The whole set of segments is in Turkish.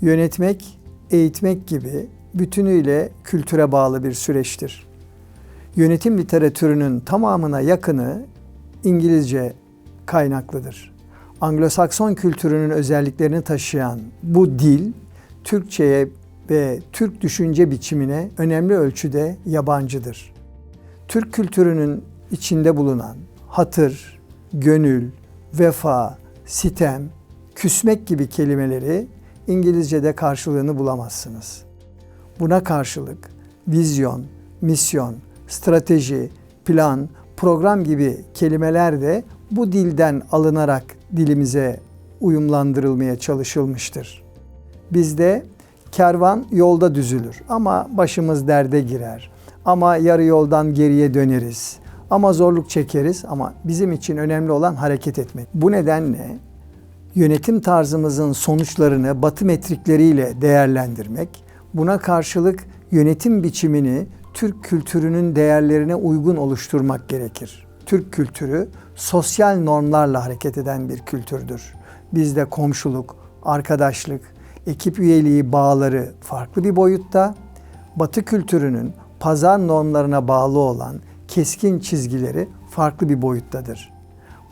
Yönetmek, eğitmek gibi bütünüyle kültüre bağlı bir süreçtir. Yönetim literatürünün tamamına yakını İngilizce kaynaklıdır. Anglo-Sakson kültürünün özelliklerini taşıyan bu dil Türkçeye ve Türk düşünce biçimine önemli ölçüde yabancıdır. Türk kültürünün içinde bulunan hatır, gönül, vefa, sitem, küsmek gibi kelimeleri İngilizce'de karşılığını bulamazsınız. Buna karşılık vizyon, misyon, strateji, plan, program gibi kelimeler de bu dilden alınarak dilimize uyumlandırılmaya çalışılmıştır. Bizde kervan yolda düzülür ama başımız derde girer. Ama yarı yoldan geriye döneriz. Ama zorluk çekeriz ama bizim için önemli olan hareket etmek. Bu nedenle yönetim tarzımızın sonuçlarını batı metrikleriyle değerlendirmek, buna karşılık yönetim biçimini Türk kültürünün değerlerine uygun oluşturmak gerekir. Türk kültürü sosyal normlarla hareket eden bir kültürdür. Bizde komşuluk, arkadaşlık, ekip üyeliği bağları farklı bir boyutta. Batı kültürünün pazar normlarına bağlı olan keskin çizgileri farklı bir boyuttadır.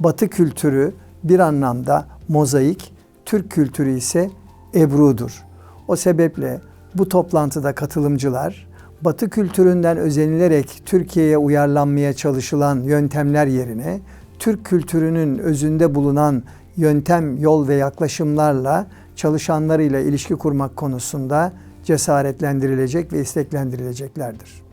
Batı kültürü bir anlamda mozaik, Türk kültürü ise ebrudur. O sebeple bu toplantıda katılımcılar Batı kültüründen özenilerek Türkiye'ye uyarlanmaya çalışılan yöntemler yerine Türk kültürünün özünde bulunan yöntem, yol ve yaklaşımlarla çalışanlarıyla ilişki kurmak konusunda cesaretlendirilecek ve isteklendirileceklerdir.